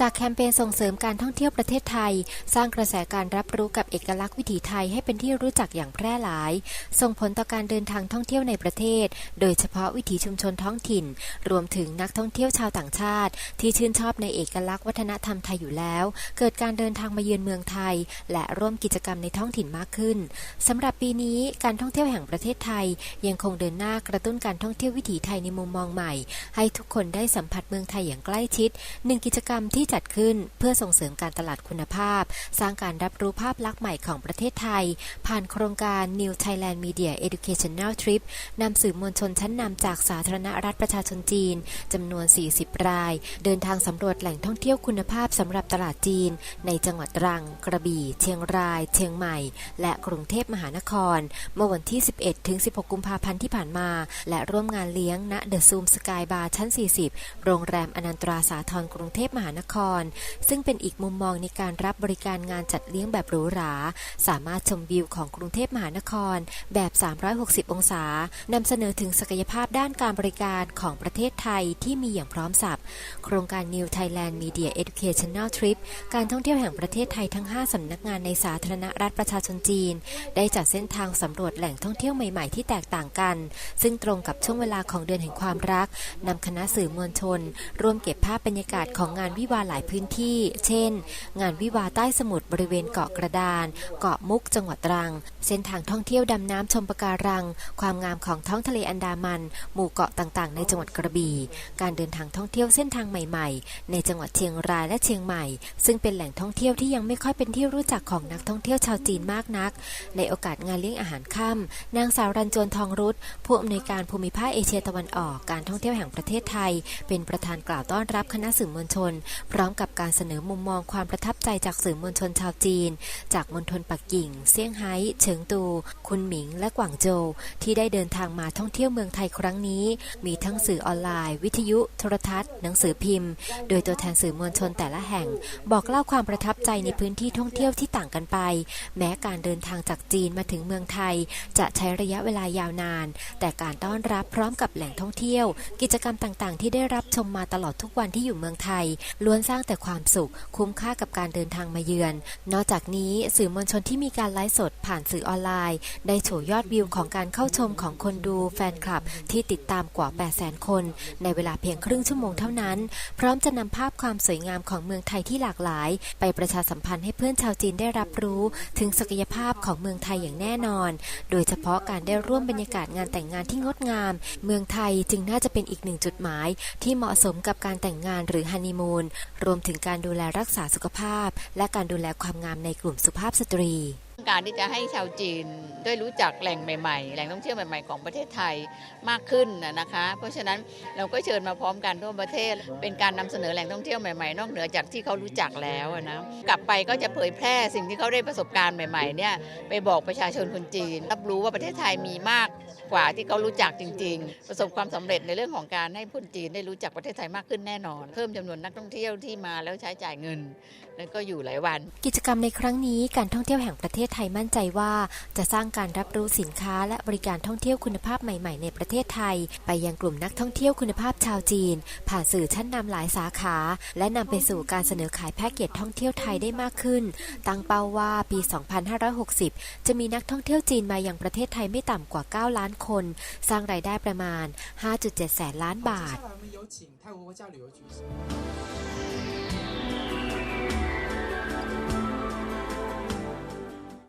จากแคมเปญส่งเสริมการท่องเที่ยวประเทศไทย สร้างกระแสการรับรู้กับเอกลักษณ์วิถีไทยให้เป็นที่รู้จักอย่างแพร่หลาย ส่งผลต่อการเดินทางท่องเที่ยวในประเทศ โดยเฉพาะวิถีชุมชนท้องถิ่น รวมถึงนักท่องเที่ยวชาวต่างชาติ ที่ชื่นชอบในเอกลักษณ์วัฒนธรรมไทยอยู่แล้ว เกิดการเดินทางมาเยือนเมืองไทย และร่วมกิจกรรมในท้องถิ่นมากขึ้นสำหรับปีนี้การท่องเที่ยวแห่งประเทศไทย ยังคงเดินหน้ากระตุ้นการท่องเที่ยววิถีไทยในมุมมองใหม่ ให้ทุกคนได้สัมผัสเมืองไทยอย่างใกล้ชิดหนึ่งกิจกรรมที่จัดขึ้นเพื่อส่งเสริมการตลาดคุณภาพ สร้างการรับรู้ภาพลักษณ์ใหม่ของประเทศไทย ผ่านโครงการ New Thailand Media Educational Trip นำสื่อมวลชนชั้นนำจากสาธารณรัฐประชาชนจีนจำนวน 40 ราย เดินทางสำรวจแหล่งท่องเที่ยวคุณภาพสำหรับตลาดจีน ในจังหวัดตรัง กระบี่ เชียงราย เชียงใหม่ และกรุงเทพมหานคร เมื่อวันที่ 11 ถึง 16 กุมภาพันธ์ที่ผ่านมา และร่วมงานเลี้ยงณเดอะซูมสกายบาร์ชั้น 40 โรงแรมอนันตราสาทรกรุงเทพมหานคร ซึ่งเป็นอีกมุมมองในการรับบริการงานจัดเลี้ยงแบบหรูหรา สามารถชมวิวของกรุงเทพมหานครแบบ 360 องศานำเสนอถึงศักยภาพด้านการบริการของประเทศไทยที่มีอย่างพร้อมสับโครงการ New Thailand Media Educational Trip การท่องเที่ยวแห่งประเทศไทยทั้ง 5 สำนักงานในสาธารณรัฐประชาชนจีน ได้จัดเส้นทางสำรวจแหล่งท่องเที่ยวใหม่ๆที่แตกต่างกัน ซึ่งตรงกับช่วงเวลาของเดือนแห่งความรักนำคณะสื่อมวลชน ร่วมเก็บภาพบรรยากาศของงานวิวาหลายพื้นที่ เช่น งานวิวาใต้สมุทรบริเวณเกาะกระดาน เกาะมุกจังหวัดตรัง เส้นทางท่องเที่ยวดำน้ำชมปะการัง ความงามของท้องทะเลอันดามัน หมู่เกาะต่างๆ ในจังหวัดกระบี่ การเดินทางท่องเที่ยวเส้นทางใหม่ ๆ ในจังหวัดเชียงรายและเชียงใหม่ ซึ่งเป็นแหล่งท่องเที่ยวที่ยังไม่ค่อยเป็นที่รู้จักของนักท่องเที่ยวชาวจีนมากนัก ในโอกาสงานเลี้ยงอาหารค่ำนางสาวรันจวนทองรุตผู้อำนวยการภูมิภาคเอเชียตะวันออกการท่องเที่ยวแห่งประเทศไทย เป็นประธานกล่าวต้อนรับคณะสื่อมวลชนพร้อมกับการเสนอมุมมองความประทับใจจากสื่อมวลชนชาวจีน จากมณฑลปักกิ่ง เซี่ยงไฮ้ เฉิงตู คุนหมิง และกวางโจวที่ได้เดินทางมาท่องเที่ยวเมืองไทยครั้งนี้ มีทั้งสื่อออนไลน์ วิทยุ โทรทัศน์ หนังสือพิมพ์ โดยตัวแทนสื่อมวลชนแต่ละแห่ง บอกเล่าความประทับใจในพื้นที่ท่องเที่ยวที่ต่างกันไป แม้การเดินทางจากจีนมาถึงเมืองไทย จะใช้ระยะเวลายาวนาน แต่การต้อนรับพร้อมกับแหล่งท่องเที่ยว กิจกรรมต่างๆ ที่ได้รับชมมาตลอดทุกวันที่อยู่เมืองไทยล้วนสร้างแต่ความสุข คุ้มค่ากับการเดินทางมาเยือน นอกจากนี้สื่อมวลชนที่มีการไลฟ์สดผ่านสื่อออนไลน์ ได้โชว์ยอดวิวของการเข้าชมของคนดูแฟนคลับที่ติดตามกว่า 800,000 คน ในเวลาเพียงครึ่งชั่วโมงเท่านั้น พร้อมจะนำภาพความสวยงามของเมืองไทยที่หลากหลาย ไปประชาสัมพันธ์ให้เพื่อนชาวจีนได้รับรู้ ถึงศักยภาพของเมืองไทยอย่างแน่นอน โดยเฉพาะการได้ร่วมบรรยากาศงานแต่งงานที่งดงาม เมืองไทยจึงน่าจะเป็นอีกหนึ่งจุดหมาย ที่เหมาะสมกับการแต่งงานหรือฮันนีมูน รวมถึงการดูแลรักษาสุขภาพ และการดูแลความงามในกลุ่มสุภาพสตรีการที่จะให้ชาวจีนได้รู้จักแหล่งใหม่ๆ แหล่งท่องเที่ยวใหม่ๆ ของประเทศไทยมากขึ้นนะนะคะ เพราะฉะนั้นเราก็เชิญมาพร้อมกันทั่วประเทศ เป็นการนำเสนอแหล่งท่องเที่ยวใหม่ๆ นอกเหนือจากที่เขารู้จักแล้วอะนะกลับไปก็จะเผยแพร่สิ่งที่เขาได้ประสบการณ์ใหม่ๆเนี่ยไปบอกประชาชนคนจีน รับรู้ว่าประเทศไทยมีมากกว่าที่เขารู้จักจริง ๆ ประสบความสำเร็จในเรื่องของการให้คนจีนได้รู้จักประเทศไทยมากขึ้นแน่นอน เพิ่มจำนวนนักท่องเที่ยวที่มาแล้วใช้จ่ายเงิน แล้วก็อยู่หลายวัน กิจกรรมในครั้งนี้การท่องเที่ยวแห่งประเทไทยมั่นใจว่า จะสร้างการรับรู้สินค้าและบริการท่องเที่ยวคุณภาพใหม่ ๆ ในประเทศไทย ไปยังกลุ่มนักท่องเที่ยวคุณภาพชาวจีน ผ่านสื่อชั้นนำหลายสาขา และนำไปสู่การเสนอขายแพ็กเกจท่องเที่ยวไทยได้มากขึ้น ตั้งเป้าว่าปี 2560 จะมีนักท่องเที่ยวจีนมายังประเทศไทยไม่ต่ำกว่า 9 ล้านคน สร้างรายได้ประมาณ 5.7 แสนล้านบาท 接下来我们有请泰国国家旅游局。